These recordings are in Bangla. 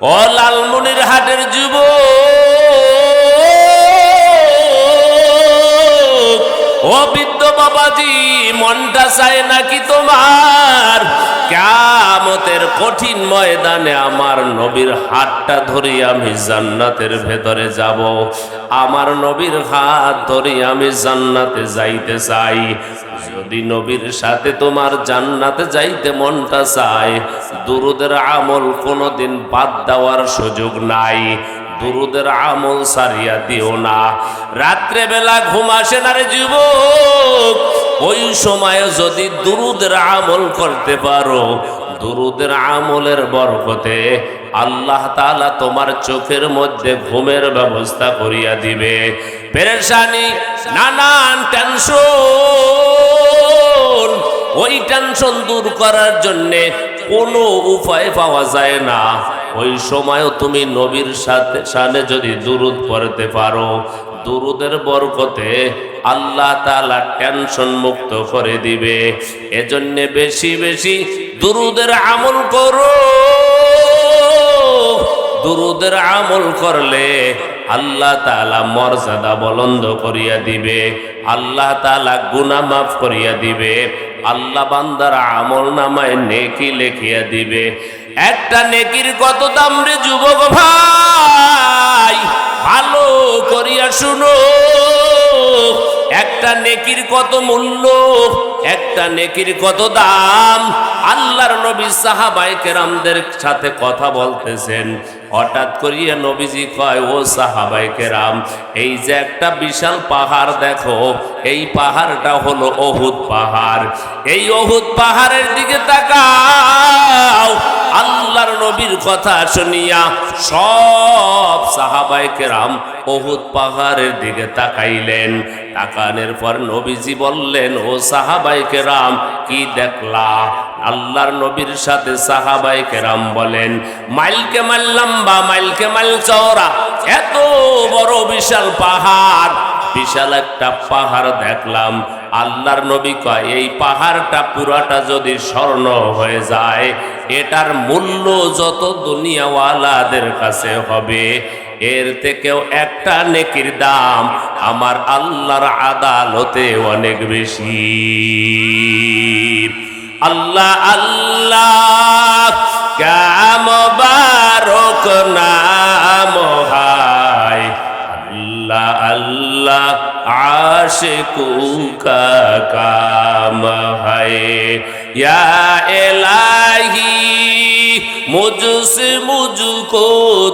ও লালমনির হাটের যুব ও বৃদ্ধ বাবাজি, মনটা চায় নাকি তোমার? কামতের কঠিন ময়দানে আমার নবীর হাতটা ধরে আমি জান্নাতের ভেতরে যাব। আমার নবীর হাত ধরে আমি জান্নাতে যাইতে চাই। যদি নবীর সাথে তোমার জান্নাতে যাইতে মনটা চায়, দুরুদের আমল কোনোদিন বাদ দেওয়ার সুযোগ নাই। দুরুদের আমল সারিয়া দিও না। রাত্রে বেলা ঘুম আসে না রে যুবক। ওই সময়ে যদি দুরুদের আমল করতে পারো, দুরুদের আমলের বরকতে আল্লাহ তাআলা তোমার চোখের মধ্যে ঘুমের ব্যবস্থা করিয়া দিবে। পেরেশানি, নানান টেনশন ওই টেনশন দূর করার জন্যে কোনো উপায় পাওয়া যায় না। ওই সময়ও তুমি নবীর সাথে যদি দুরুদ পড়তে পারো, দুরুদের বরকতে আল্লাহ তাআলা টেনশন মুক্ত করে দিবে। এজন্যে বেশি বেশি দুরুদের আমল করো। দুরুদের আমল করলে আল্লাহ তাআলা মর্যাদা বলন্দ করিয়া দিবে, আল্লাহ তালা গুনাহ মাফ করিয়া দিবে, আল্লাহ বান্দার আমল নামায় নেকি লেখিয়া দিবে। একটা নেকির কত দাম রে যুবক ভাই? ভালো করিয়া শুনো। একটা নেকির কত মূল্য, একটা নেকির কত দাম? আল্লাহর নবী সাহাবাই কেরামদের সাথে কথা বলতেছেন। হঠাৎ করিয়া নবীজি কয়, ও সাহাবাই কেরাম, এই যে একটা বিশাল পাহাড় দেখো, এই পাহাড়টা হলো অহুদ পাহাড়। এই অহুদ পাহাড়ের দিকে তাকাও, আল্লাহর নবীর কথা শুনিয়া সব সাহাবাই কেরাম অহুদ পাহাড়ের দিকে তাকাইলেন। তাকানের পর নবীজি বললেন, ও সাহাবাই কেরাম, কি দেখলা? আল্লাহর নবীর সাথে সাহাবাই কেরাম বলেন, মাইলকে মাইল লম্বা, মাইলকে মাইল চওড়া, এত বড় বিশাল পাহাড়। বিশাল একটা পাহাড় দেখলাম। আল্লাহর নবী কয়, এই পাহাড়টা পুরাটা যদি স্বর্ণ হয়ে যায়, এটার মূল্য যত দুনিয়াওয়ালাদের কাছে হবে, এর থেকেও একটা নেকির দাম আমার আল্লাহর আদালতে অনেক বেশি। আল্লাহ আল্লাহ কাম বারক নাম আল্লাহ আল্লাহ আশে কাম হায়। ইয়া এলাহি মুজ কো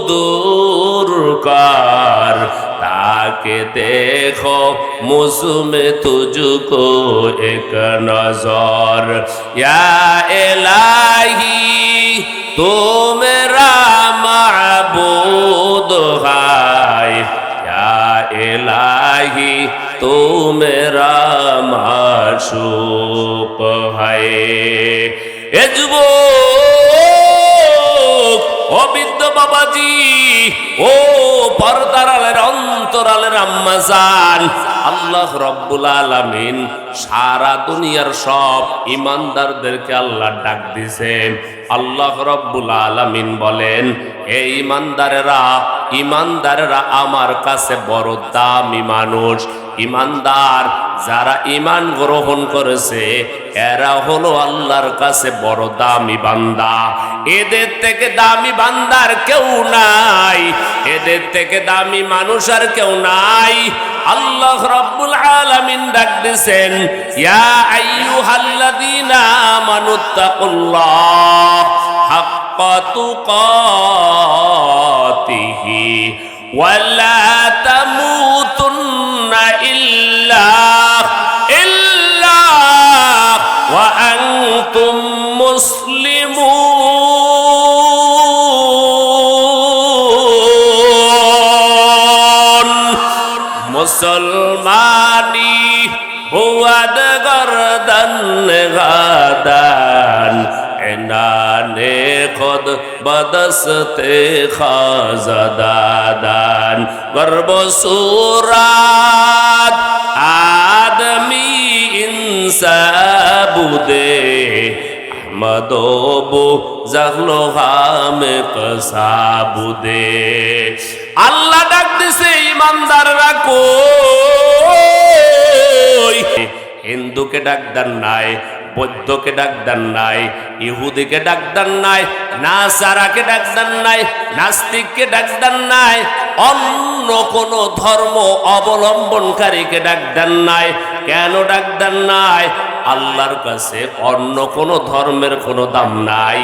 দোর কার ताकि देखो मुझ में तुझको एक नजर या इलाही तो मेरा माबूद है या इलाही तो मेरा माशूक है এ যুবক ও বৃদ্ধ বাবাজি ও পর্দার অন্তরালের আম্মাজান আল্লাহ রব্বুল আলামিন সারা দুনিয়ার সব ইমানদারদেরকে আল্লাহ ডাক দিছেন। আল্লাহ রব্বুল আলামিন বলেন এই ইমানদারেরা ইমানদারেরা আমার কাছে বড় দামি মানুষ। ইমানদার যারা ইমান গ্রহণ করেছে, এরা হলো আল্লাহর কাছে বড় দামি বান্দা। এদের থেকে দামি বান্দার কেউ নাই। এদের থেকে দামি মানুষ আর কেউ নাই। আল্লাহ রাব্বুল আলামিন ডাক দিছেন, ইয়া আইয়ুহাল্লাযীনা আমানুত্তাকুল্লাহ হাক্কা তুকাতিহি, ওয়ালা তামুতুন্না ইল্লা ইল্লা মুসলমানি হুয়াদ গরদন গাদান। এনানে খোদ বদসতে খাজাদাদান। গর্ব সুরাত, আদমি ইনসাবুদে মদবো জাগলো হামে কসাবুদে আল্লাহ ডাক দিছে ইমানদাররা কই হিন্দুকে ডাক নাই, বৌদ্ধকে ডাক দেন নাই, ইহুদিকে ডাক দেন নাই, নাসারাকে ডাক দেন নাই, নাস্তিককে ডাক নাই, অন্য কোন ধর্ম অবলম্বনকারীকে ডাক দেন নাই। কেন ডাক দেন নাই? আল্লাহর কাছে অন্য কোন ধর্মের কোনো দাম নাই।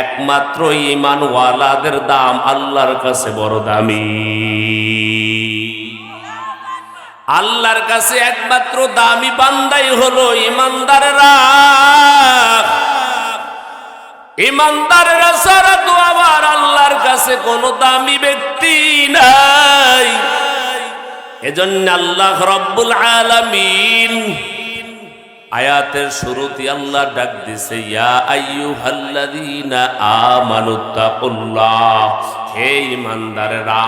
একমাত্র ইমানওয়ালাদের দাম আল্লাহর কাছে বড় দামি। আল্লাহর কাছে একমাত্র দামি বান্দাই হলো ইমানদাররা। ইমানদাররা সারা তো আবার আল্লাহর কাছে কোনো দামি ব্যক্তি নাই। এজন্য আল্লাহ রব্বুল আলামিন আয়াতের শুরুতে আল্লাহ ডাক দিছে, ইয়া আইয়ুহাল্লাযীনা আমানুত্তাকুল্লাহ হে ইমানদারেরা,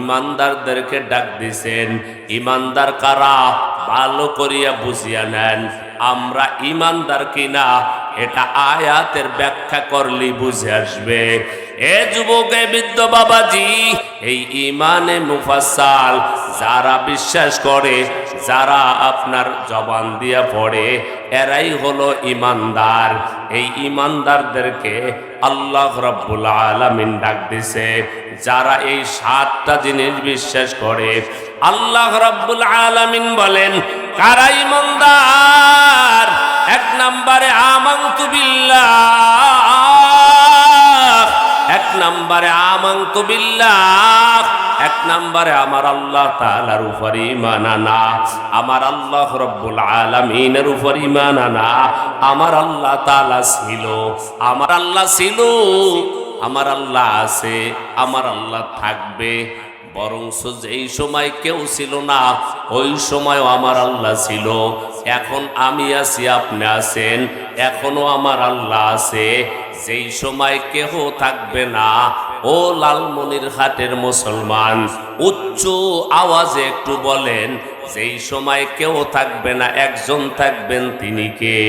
ইমানদারদেরকে ডাক দিছেন, ইমানদার কারা? ভালো করিয়া বুঝিয়া নেন, আমরা ইমানদার কিনা? এটা আয়াতের ব্যাখ্যা করলেই বুঝে আসবে। এ যুবকে বৃদ্ধ বাবাজি, এই ইমানে মুফাসাল যারা বিশ্বাস করে, যারা আপনার জবান দিয়া পড়ে, এরাই হলো ইমানদার এই ইমানদারদেরকে আল্লাহ রব্বুল আলামিন ডাক দিছে, যারা এই সাতটা জিনিস বিশ্বাস করে। আল্লাহ রব্বুল আলামিন বলেন, কারা ইমানদার এক নম্বরে, আমান্তু বিল্লাহ। নম্বরে আমান্তু বিল্লাহ, এক নম্বরে আমার আল্লাহ তাআলার উপর ঈমান আনা, আমার আল্লাহ রব্বুল আলামিনের উপর ঈমান আনা, আমার আল্লাহ তাআলা ছিল, আমার আল্লাহ ছিল, আমার আল্লাহ আছে, আমার আল্লাহ থাকবে বরংস যেই সময় কেউ ছিল না, ওই সময়ও আমার আল্লাহ ছিল, এখন আমি আছি, আপনি আছেন, এখনও আমার আল্লাহ আছে যেই সময় কেহ থাকবে না, ও লালমনির হাটের মুসলমান, উচ্চ আওয়াজে একটু বলেন সেই সময় কেউ থাকবে না, একজন থাকবেন তিনি কে?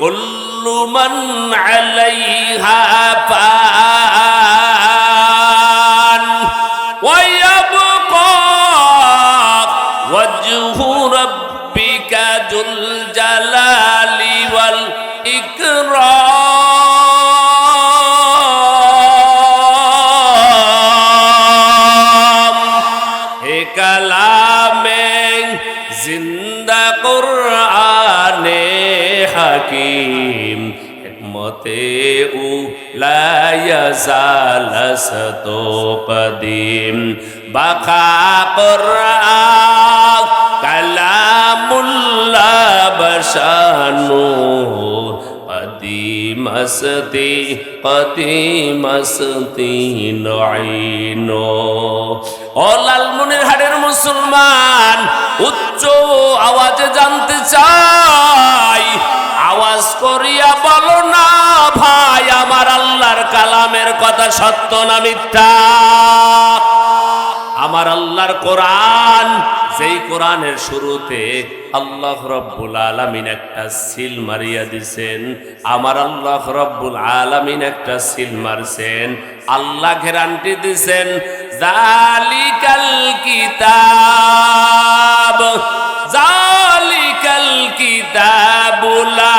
কল্লুমান আলাইহা পান ওয়াইয়াবকা ওয়াজহু রাব্ব রব্বিকা জুল জালালি ওয়াল ইকরাম। হে কালামে জিন্দা কোরআনে হাকিম মতে উ লায়াজাল সতো কদিম বাকা কোরআন বশানু কদিমস্তি কদিমস্তি নয়নো। ও লালমনির হাটের মুসলমান, উচ্চ আওয়াজে জানতে চাই। আওয়াজ করিয়া বলো না ভাই, আমার আল্লাহর কালামের কথা সত্য না মিথ্যা? আমার আল্লাহর কোরআন, যেই কোরআনের শুরুতে আল্লাহ রব্বুল আলামিন একটা সিল মারিয়া দিছেন, আমার আল্লাহ রব্বুল আলামিন একটা সিল মারছেন, আল্লাহ গ্যারান্টি দিছেন, জালিকাল কিতাব, জালিকাল কিতাবুলা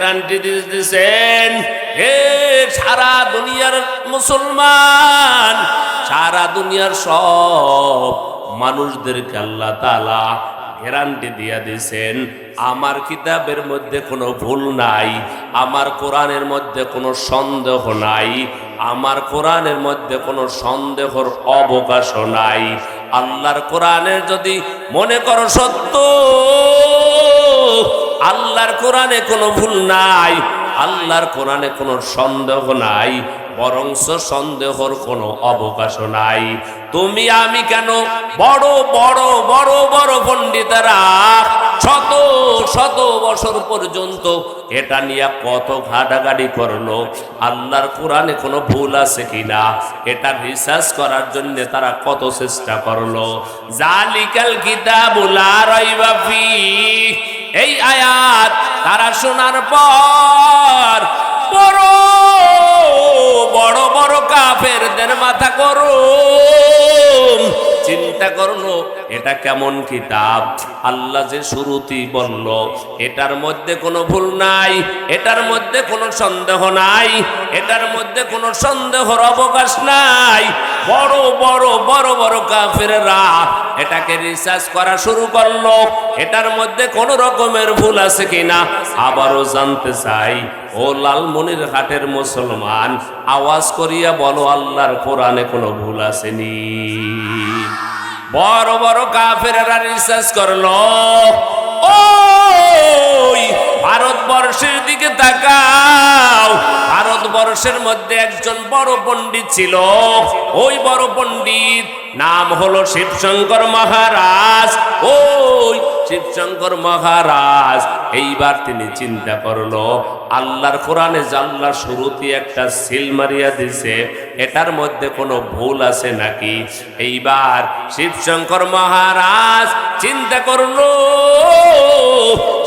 গ্যারান্টি দিতেছেন হে সারা দুনিয়ার মুসলমান, সারা দুনিয়ার সব মানুষদেরকে আল্লাহ তালা গ্যারান্টি দিয়া দিয়েছেন। আমার কিতাবের মধ্যে কোনো ভুল নাই, আমার কোরআনের মধ্যে কোনো সন্দেহ নাই, আমার কোরআনের মধ্যে কোনো সন্দেহর অবকাশও নাই। আল্লাহর কোরআনের যদি মনে করো সত্য আল্লাহর কোরআনে কোনো ভুল নাই, আল্লাহর কোরআনে কোনো সন্দেহ নাই, বরংস সন্দেহর কোনো অবকাশ নাই। তুমি, আমি কেন? বড় বড় বড় বড় পণ্ডিতেরা শত শত বছর পর্যন্ত এটা নিয়ে কত ঘাটাঘাটি করল। আল্লাহর কোরআনে কোনো ভুল আছে কিনা? এটা রিসার্চ করার জন্য তারা কত চেষ্টা করল। জালিকাল কিতাবুল রাইবা ফি এই আয়াত তারা শোনার পর বড় বড় বড় কাফেরদের মাথা করো চিন্তা করল, এটা কেমন কিতাব? আল্লাহ যে শুরুতেই বলল, এটার মধ্যে কোনো ভুল নাই, এটার মধ্যে কোনো সন্দেহ নাই, এটার মধ্যে কোনো সন্দেহর অবকাশ নাই। বড় বড় বড় বড় কাফেররা এটাকে রিসার্চ করা শুরু করল, এটার মধ্যে কোনো রকমের ভুল আছে কিনা? আবারও জানতে চাই ও লালমনির হাটের মুসলমান, আওয়াজ করিয়া বলো, আল্লাহর কোরআনে কোনো ভুল আসেনি। বড় বড় কাফেরেরা রিসার্চ করল, ওই ভারতবর্ষের দিকে তাকাও। ভারতবর্ষের মধ্যে একজন বড় পণ্ডিত ছিল। ওই বড় পণ্ডিত নাম হলো শিবশঙ্কর মহারাজ। ওই শিবশঙ্কর মহারাজ, এইবার তিনি চিন্তা করল, আল্লাহর কোরআনে জাল্লা শুরুতে একটা সিল মারিয়া দিছে, এটার মধ্যে কোনো ভুল আছে নাকি? এইবার শিবশঙ্কর মহারাজ চিন্তা করল,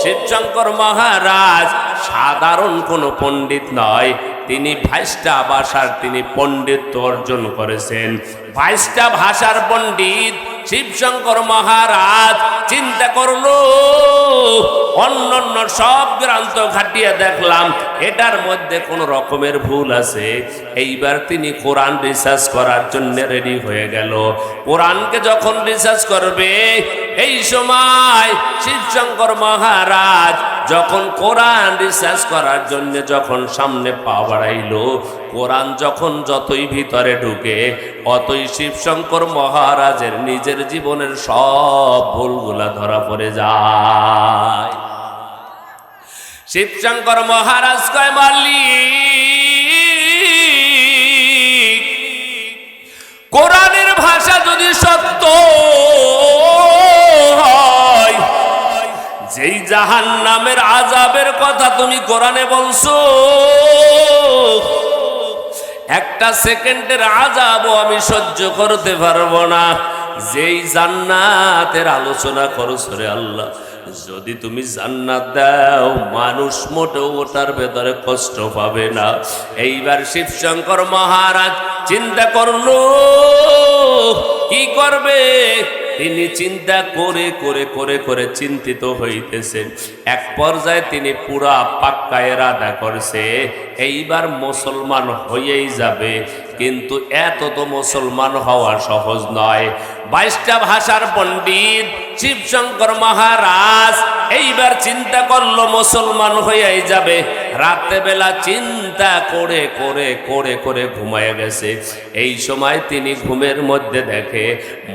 শিবশঙ্কর মহারাজ সাধারণ কোনো পণ্ডিত নয়, তিনি ভাইস্টা ভাষার তিনি পণ্ডিত অর্জন করেছেন। ভাইস্টা ভাষার পণ্ডিত শিবশঙ্কর মহারাজ, চিন্তা করল। অন্যান্য সব গ্রন্থ ঘাটিয়ে দেখলাম, এটার মধ্যে কোনো রকমের ভুল আছে। এইবার তিনি কোরআন রিসার্চ করার জন্য রেডি হয়ে গেল। কোরআনকে যখন রিসার্চ করবে, এই সময় শিবশঙ্কর মহারাজ যখন কোরআন রিসার্চ করার জন্য যখন সামনে পা বাড়াইলো কোরআন যখন যতই ভিতরে ঢুকে, অতই শিবশঙ্কর মহারাজের নিজের জীবনের সব ভুলগুলা ধরা পড়ে যায়। শিবশঙ্কর মহারাজ কয়, মালিক, কোরআনের ভাষা যদি সত্য হয়, যেই জাহান নামের আজাবের কথা তুমি কোরআনে বলছো একটা সেকেন্ডের আজাবও আমি সহ্য করতে পারব না। যেই জান্নাতের আলোচনা করো, সরে আল্লাহ। যদি তুমি জান্নাত দাও, মানুষ মোটেও ওটার ভেতরে কষ্ট পাবে না। এইবার শিবশঙ্কর মহারাজ চিন্তা করল, কি করবে? তিনি চিন্তা করে করে করে করে চিন্তিত হইতেছেন এক পর্যায়ে তিনি পুরা পাক্কা এরাদা করছে, এইবার মুসলমান হয়েই যাবে। কিন্তু এত তো মুসলমান হওয়া সহজ নয়। বাইশটা ভাষার পণ্ডিত শিবশঙ্কর মহারাজ, এইবার চিন্তা করল মুসলমান হয়েই যাবে। রাতে বেলা চিন্তা করে করে করে করে ঘুমায় গেছে। এই সময় তিনি ঘুমের মধ্যে দেখে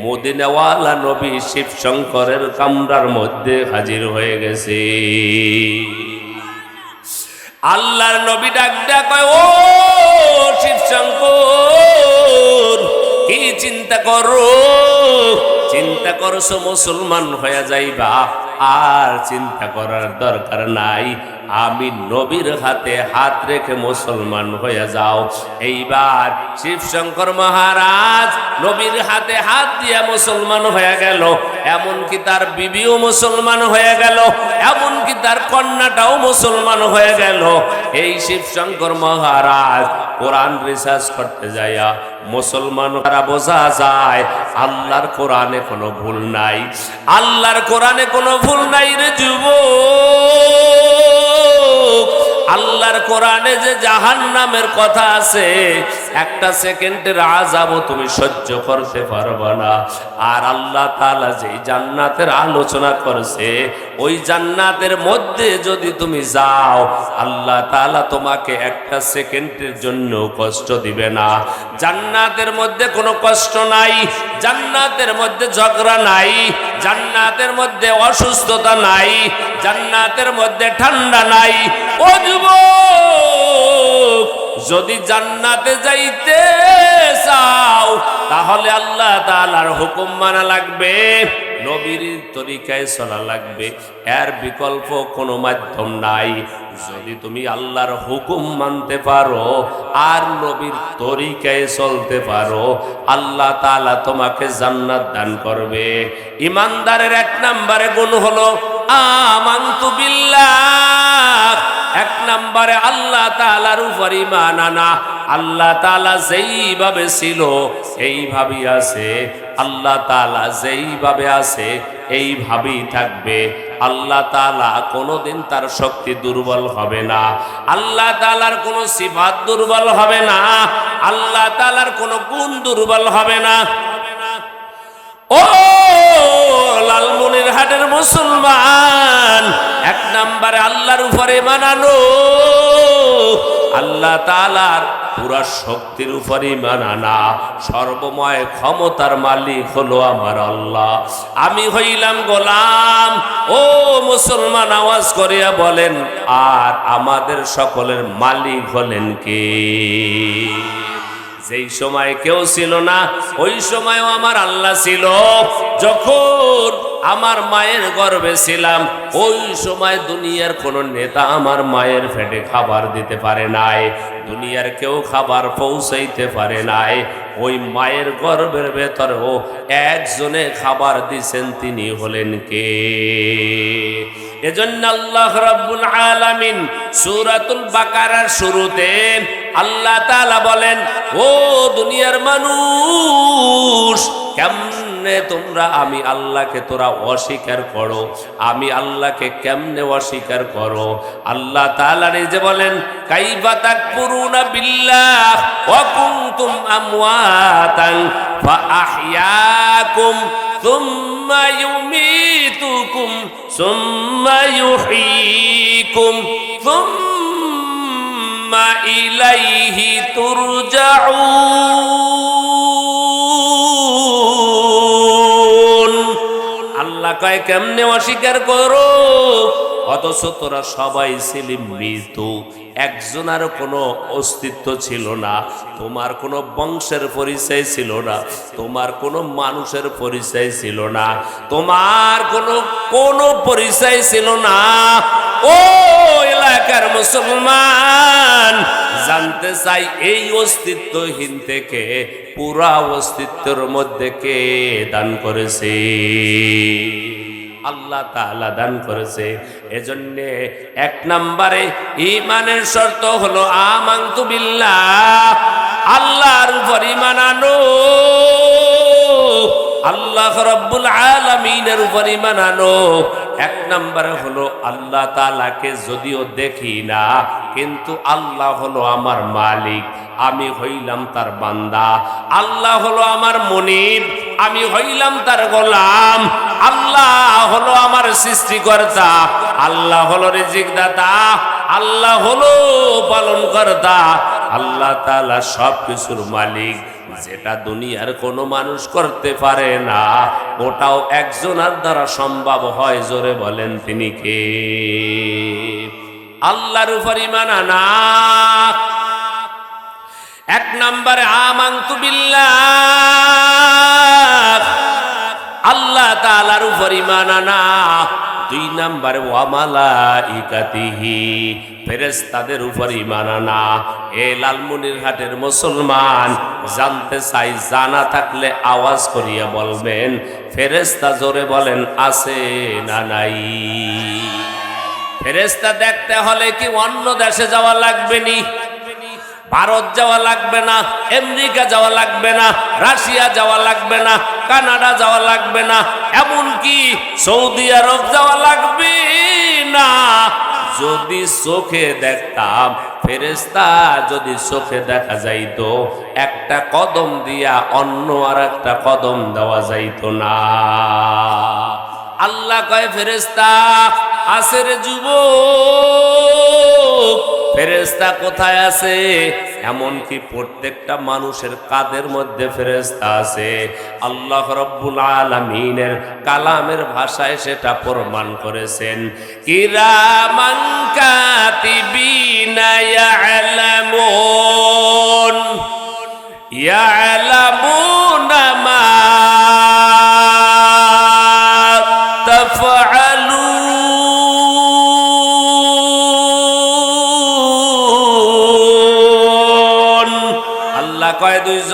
মদিনাওয়ালা নবী শিবশঙ্করের কামরার মধ্যে হাজির হয়ে গেছে। আল্লাহর নবী ডাক ডাক ও শিবশঙ্কর, কি চিন্তা করো? চিন্তা করছ মুসলমান হয়ে যাইবা? আর চিন্তা করার দরকার নাই। আমি নবীর হাতে হাত রেখে মুসলমান হয়ে যাও। এইবার শিবশঙ্কর মহারাজ নবীর হাতে হাত দিয়ে মুসলমান হয়ে গেল। এমনকি তার বিবিও মুসলমান হয়ে গেল। এমনকি তার কন্যাটাও মুসলমান হয়ে গেল। এই শিবশঙ্কর মহারাজ কোরআন রিসার্চ করতে যাইয়া মুসলমান তারা বোঝা যায়, আল্লাহর কোরআনে কোনো ভুল নাই। আল্লাহর কোরআনে কোনো ভুল নাই রে যুবক। আল্লাহর কোরআনে যে জাহান নামের কথা আছে, একটা সেকেন্ডের আজাবও তুমি সহ্য করতে পারবে না। আর আল্লাহ তাআলা যে জান্নাতের আলোচনা করছে, ওই জান্নাতের মধ্যে যদি তুমি যাও, আল্লাহ তাআলা তোমাকে একটা সেকেন্ডের জন্য কষ্ট দিবে না। জান্নাতের মধ্যে কোনো কষ্ট নাই জান্নাতের মধ্যে ঝগড়া নাই, জান্নাতের মধ্যে অসুস্থতা নাই, জান্নাতের মধ্যে ঠান্ডা নাই। ও যদি জান্নাতে যাইতে চাও, তাহলে আল্লাহ তাআলার হুকুম মানা লাগবে। নবীর তরিকায় চলা লাগবে। এর বিকল্প কোনো মাধ্যম নাই। যদি তুমি আল্লাহর হুকুম মানতে পারো আর নবীর তরিকায় চলতে পারো, আল্লাহ তাআলা তোমাকে জান্নাত দান করবে। ইমানদারের এক নম্বরে গুণ হলো, আমান্তু বিল্লাহ। এক নম্বরে আল্লাহ তালার উপর ইমান আনা। আল্লাহ তালা যেইভাবে ছিল, এইভাবেই আছে। আল্লাহ তালা যেইভাবে আছে, এইভাবেই থাকবে। আল্লাহ তালা কোনোদিন তার শক্তি দুর্বল হবে না। আল্লাহ তালার কোনো সিফাত দুর্বল হবে না। আল্লাহ তালার কোনো গুণ দুর্বল হবে না। ও লালমনির হাটের মুসলমান, এক নম্বরে আল্লাহর উপরে মানানো। আল্লাহ তালার পুরা শক্তির উপরই মানানা সর্বময় ক্ষমতার মালিক হলো আমার আল্লাহ। আমি হইলাম গোলাম। ও মুসলমান, আওয়াজ করিয়া বলেন, আর আমাদের সকলের মালিক হলেন কে? যেই সময় কেউ ছিল না, ওই সময়ও আমার আল্লাহ ছিল। যখন আমার মায়ের গর্ভে ছিলাম, ওই সময় দুনিয়ার কোন নেতা আমার মায়ের ফেটে খাবার দিতে পারে নাই, দুনিয়ার কেউ খাবার পৌঁছাইতে পারে নাই। ওই মায়ের গর্ভের ভেতরেও একজনে খাবার দিছেন, তিনি হলেন কে? এজন্য আল্লাহ রাব্বুল আলামিন সূরাতুল বাকারার শুরুতে আল্লাহ তালা বলেন, ও দুনিয়ার মানুষ, কেমনে তোমরা আমি আল্লাহকে তোরা অস্বীকার করো? আমি আল্লাহকে কেমনে অস্বীকার করো? আল্লাহ তাআলা যে বলেন, কাইফা তাকফুরুনা বিল্লাহ ওয়া কুনতুম আমওয়াতান ফাআহইয়াকুম সুম্মা ইউমিতুকুম সুম্মা সুম্মা ইলাইহি আল্লাহ কয়, কেমনে অস্বীকার করো? অথচ তোরা সবাই ছিলি মৃত একজনের কোনো অস্তিত্ব ছিল না, তোমার কোনো বংশের পরিচয় ছিল না, তোমার কোনো মানুষের পরিচয় ছিল না, তোমার কোনো কোনো পরিচয় ছিল না। ও এলাকার মুসলমান জানতে চাই এই অস্তিত্বহীন থেকে, পুরা অস্তিত্বের মধ্যে কে দান করেছে? আল্লাহ তাআলা দান করেছে। এজন্যে এক নম্বরে ইমানের শর্ত হলো, আমান্তু বিল্লাহ, আল্লাহর উপর ইমান আনো। আল্লাহ রব্বুল আলামিনের উপর ইমান আনো। এক নম্বরে হলো আল্লাহ তালাকে যদিও দেখি না, কিন্তু আল্লাহ হলো আমার মালিক, আমি হইলাম তার বান্দা। আল্লাহ হলো আমার মনিব, আমি হইলাম তার গোলাম। আল্লাহ হলো আমার সৃষ্টিকর্তা, আল্লাহ হলো রিজিক দাতা আল্লাহ হলো পালন কর্তা আল্লাহ তাআলা সব কিছুর মালিক। যেটা দুনিয়ার কোনো মানুষ করতে পারে না, ওটাও একজনের দ্বারা সম্ভব হয়, জোরে বলেন তিনি কে? আল্লাহর উপর আনা। এক নম্বরে, আমান্তু বিল্লাহ। আল্লাহ তাআলার উপর ইমান আনা। দুই নম্বরে ওয়ামালা ইকাতিহি ফেরেস্তাদের উপর ইমান আনা। এ লালমনির হাটের মুসলমান, জানতে চাই, জানা থাকলে আওয়াজ করিয়া বলবেন ফেরেস্তা জোরে বলেন, আছে না নাই? ফেরেস্তা দেখতে হলে কি অন্য দেশে যাওয়া লাগবে নি? ভারত যাওয়া লাগবে না, আমেরিকা যাওয়া লাগবে না, রাশিয়া যাওয়া লাগবে না, কানাডা যাওয়া লাগবে না, এমনকি সৌদি আরব যাওয়া লাগবে না। যদি চোখে দেখতাম ফেরেস্তা যদি চোখে দেখা যাইত, একটা কদম দিয়া অন্য আর একটা কদম দেওয়া যাইতো না। আল্লাহ কয় ফেরেস্তা আসের যুব ফেরেস্তা কোথায় আছে? এমনকি প্রত্যেকটা মানুষের কাদের মধ্যে ফেরেস্তা আছে? আল্লাহ রব্বুল আলমিনের কালামের ভাষায় সেটা প্রমাণ করেছেন। কিরামান কাতিবিনা ইয়ালামুন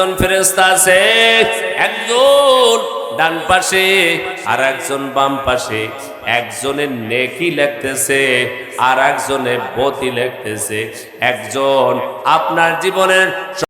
দুইজন ফেরেস্তা আছে, একজন ডান পাশে আর একজন বাম পাশে। একজনের নেকি লেখতেছে, আর একজনের বতি লেখতেছে। একজন আপনার জীবনের